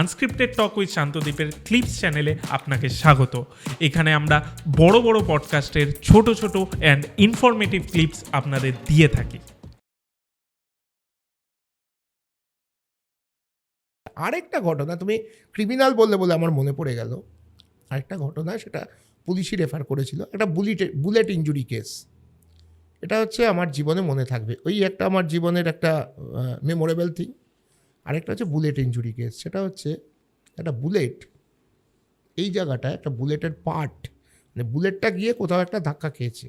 Unscripted talk with শান্তদ্বীপের clips চ্যানেলে আপনাকে স্বাগত। এখানে আমরা বড় বড় পডকাস্টের ছোট ছোট অ্যান্ড ইনফরমেটিভ ক্লিপস আপনাদের দিয়ে থাকি। আরেকটা ঘটনা, তুমি ক্রিমিনাল বললে বলে আমার মনে পড়ে গেল। আরেকটা ঘটনা, সেটা পুলিশই রেফার করেছিল, একটা বুলেট বুলেট ইঞ্জুরি কেস এটা হচ্ছে আমার জীবনে মনে থাকবে। ওই একটা আমার জীবনের একটা মেমোরেবল থিং আরেকটা হচ্ছে বুলেট ইঞ্জুরি কেস, সেটা হচ্ছে একটা বুলেট, এই জায়গাটায় একটা বুলেটের পার্ট মানে বুলেটটা গিয়ে কোথাও একটা ধাক্কা খেয়েছে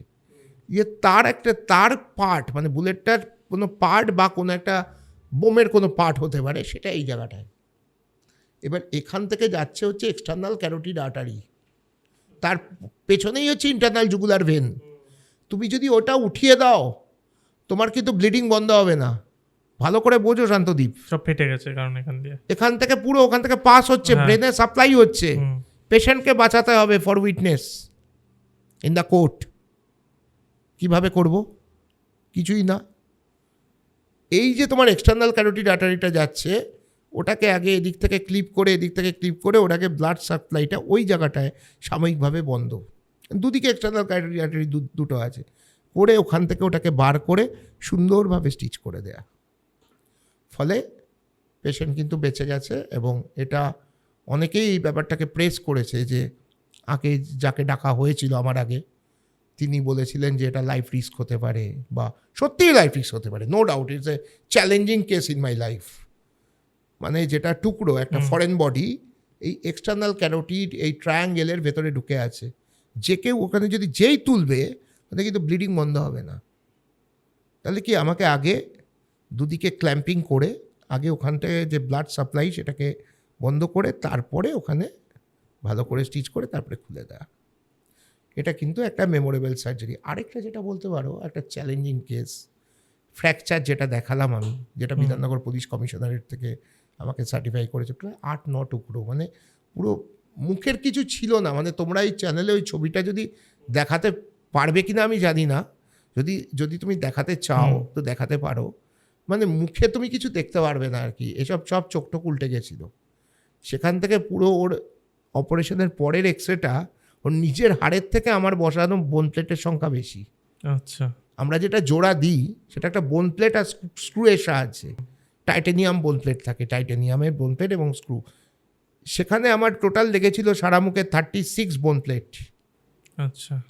ইয়ে তার একটা, তার পার্ট মানে বুলেটটার কোনো পার্ট বা কোনো একটা বোমের কোনো পার্ট হতে পারে, সেটা এই জায়গাটায়। এবার এখান থেকে যাচ্ছে হচ্ছে এক্সটার্নাল ক্যারোটিড আর্টারি তার পেছনেই হচ্ছে ইন্টারনাল জুগুলার ভেন তুমি যদি ওটা উঠিয়ে দাও, তোমার কিন্তু ব্লিডিং বন্ধ হবে না। ভালো করে বোঝো শান্তদ্বীপ সব ফেটে গেছে কারণ এখান দিয়ে। এখান থেকে পুরো ওখান থেকে পাস হচ্ছে হ্যাঁ। ব্রেনে সাপ্লাই হচ্ছে। পেশেন্টকে বাঁচাতে হবে for witness in the court কীভাবে করব? কিছুই না। এই যে তোমার এক্সটার্নাল ক্যারোটিড আর্টারিটা যাচ্ছে ওটাকে আগে এদিক থেকে ক্লিপ করে এদিক থেকে ক্লিপ করে ওটাকে ব্লাড সাপ্লাইটা ওই জায়গাটায় সাময়িকভাবে বন্ধ। দুদিকে এক্সটার্নাল ক্যারোটিড আর্টারি দুটো আছে। করে ওখান থেকে ওটাকে বার করে সুন্দরভাবে স্টিচ করে দেয়া। ফলে পেশেন্ট কিন্তু বেঁচে গেছে এবং এটা অনেকেই এই ব্যাপারটাকে প্রেস করেছে যে আগে যাকে ডাকা হয়েছিল আমার আগে তিনি বলেছিলেন যে এটা লাইফ রিস্ক হতে পারে বা সত্যিই লাইফ রিস্ক হতে পারে no doubt it's a challenging case in my life মানে যেটা টুকরো একটা ফরেন বডি এই এক্সটার্নাল ক্যারোটিড এই ট্রায়াঙ্গেলের ভেতরে ঢুকে আছে। যে কেউ ওখানে যদি যেই তুলবে তাহলে কিন্তু ব্লিডিং বন্ধ হবে না। তাহলে কি আমাকে আগে দুদিকে ক্ল্যাম্পিং করে আগে ওখানটায় যে ব্লাড সাপ্লাই সেটাকে বন্ধ করে তারপরে ওখানে ভালো করে স্টিচ করে তারপরে খুলে দেওয়া এটা কিন্তু একটা মেমোরেবল সার্জারি আরেকটা যেটা বলতে পারো একটা চ্যালেঞ্জিং কেস ফ্র্যাকচার যেটা দেখালাম আমি যেটা বিধাননগর পুলিশ কমিশনারের থেকে আমাকে সার্টিফাই করেছে প্রায় আট ন টুকরো। মানে পুরো মুখের কিছু ছিল না। মানে তোমরা এই চ্যানেলে ওই ছবিটা যদি দেখাতে পারবে কিনা আমি জানি না। যদি যদি তুমি দেখাতে চাও তো দেখাতে পারো। মানে মুখে তুমি কিছু দেখতে পারবে না আর কি। এসব সব চোখটোক উল্টে গেছিল। সেখান থেকে পুরো ওর অপারেশনের পরের এক্সরেটা ওর নিজের হাড়ের থেকে আমার বসানো বোন প্লেটের সংখ্যা বেশি। আচ্ছা। আমরা যেটা জোড়া দিই সেটা একটা বোন প্লেট আর স্ক্রু এর সাহায্যে। টাইটেনিয়াম বোন প্লেট থাকে টাইটেনিয়ামের বোন প্লেট এবং স্ক্রু। সেখানে আমার টোটাল লেগেছিল সারা মুখে থার্টি সিক্স বোন প্লেট আচ্ছা।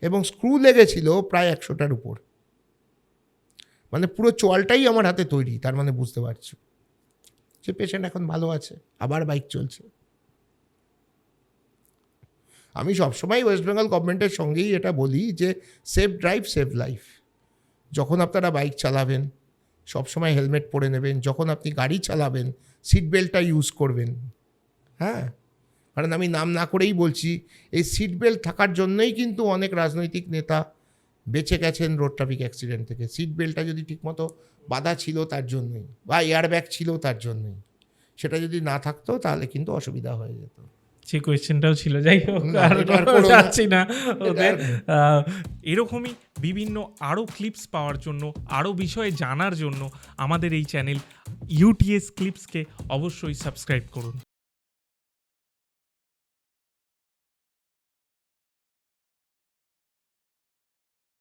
এবং স্ক্রু লেগেছিল প্রায় একশোটার উপর। মানে পুরো চোয়ালটাই আমার হাতে তৈরি, তার মানে বুঝতে পারছ। যে পেশেন্ট এখন ভালো আছে, আবার বাইক চলছে। আমি সবসময় ওয়েস্ট বেঙ্গল গভর্নমেন্টের সঙ্গেই এটা বলি যে সেফ ড্রাইভ সেভ লাইফ যখন আপনারা বাইক চালাবেন, সবসময় হেলমেট পরে নেবেন, যখন আপনি গাড়ি চালাবেন সিট বেল্টটা ইউজ করবেন। হ্যাঁ? কারণ আমি নাম না করেই বলছি, এই সিট বেল্ট থাকার জন্যই কিন্তু অনেক রাজনৈতিক নেতা বেঁচে গেছেন রোড ট্রাফিক অ্যাক্সিডেন্ট থেকে। সিট বেল্টটা যদি ঠিকমতো বাধা ছিল তার জন্যই বা এয়ারব্যাগ ছিল তার জন্যই সেটা যদি না থাকতো তাহলে কিন্তু অসুবিধা হয়ে যেত। যে কোয়েশ্চেনটাও ছিল যাই হোক আর। যাচ্ছি না ওদের। এরকমই বিভিন্ন আরও ক্লিপস পাওয়ার জন্য আরও বিষয়ে জানার জন্য আমাদের এই চ্যানেল ইউটিএস ক্লিপসকে অবশ্যই সাবস্ক্রাইব করুন।